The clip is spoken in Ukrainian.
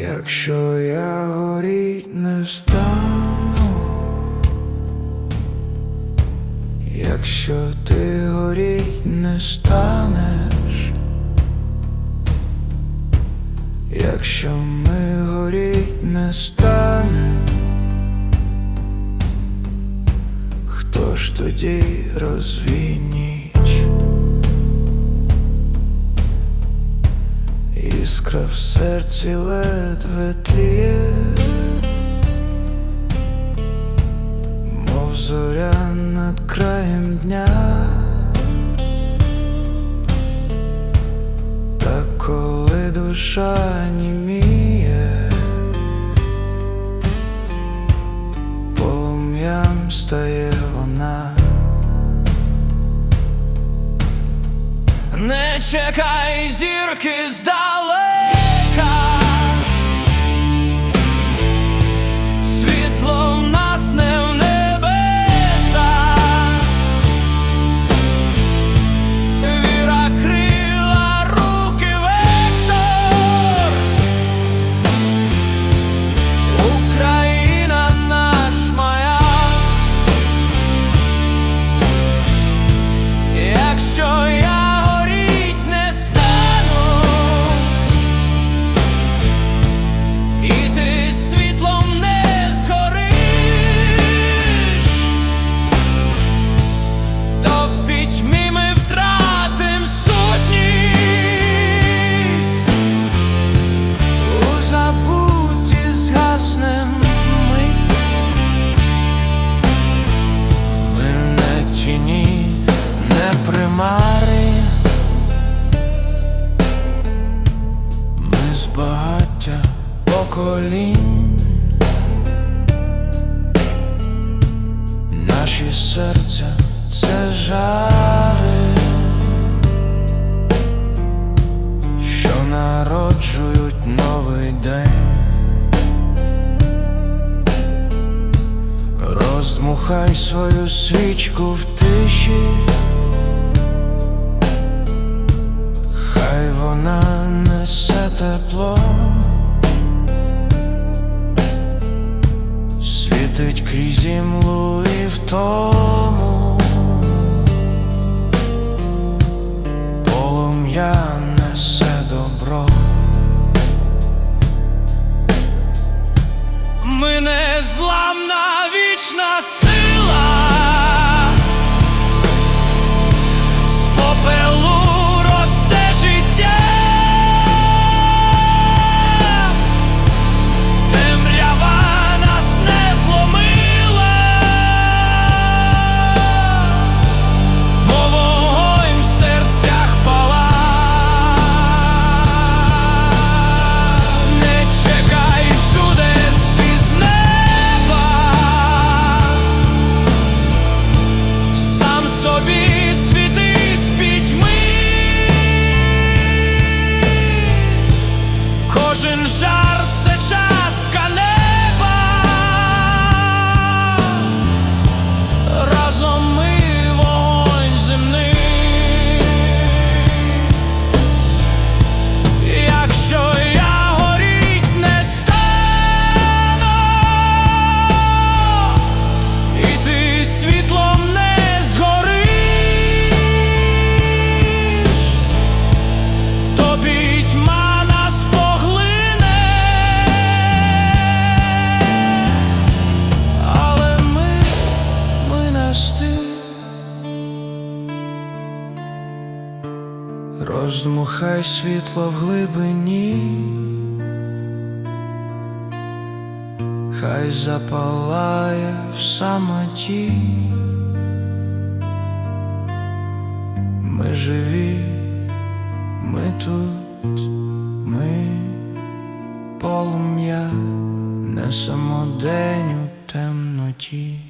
Якщо я горіть не стану, якщо ти горіть не станеш, якщо ми горіть не станем, хто ж тоді розвій Іскра в серці ледве тліє, мов зоря над краєм дня, та коли душа німіє, полум'ям стає вона. Не чекай зірки здалека, світло поколінь, Наші серця це жари, що народжують новий день. Роздмухай свою свічку в тиші, хай вона несе тепло. Світить і імлу і втому полум'я несе добро. ми не зламна вічна be Роздмухай світло в глибині, хай запалає в самоті. Ми живі, ми тут, ми полум'я, несемо день у темноті.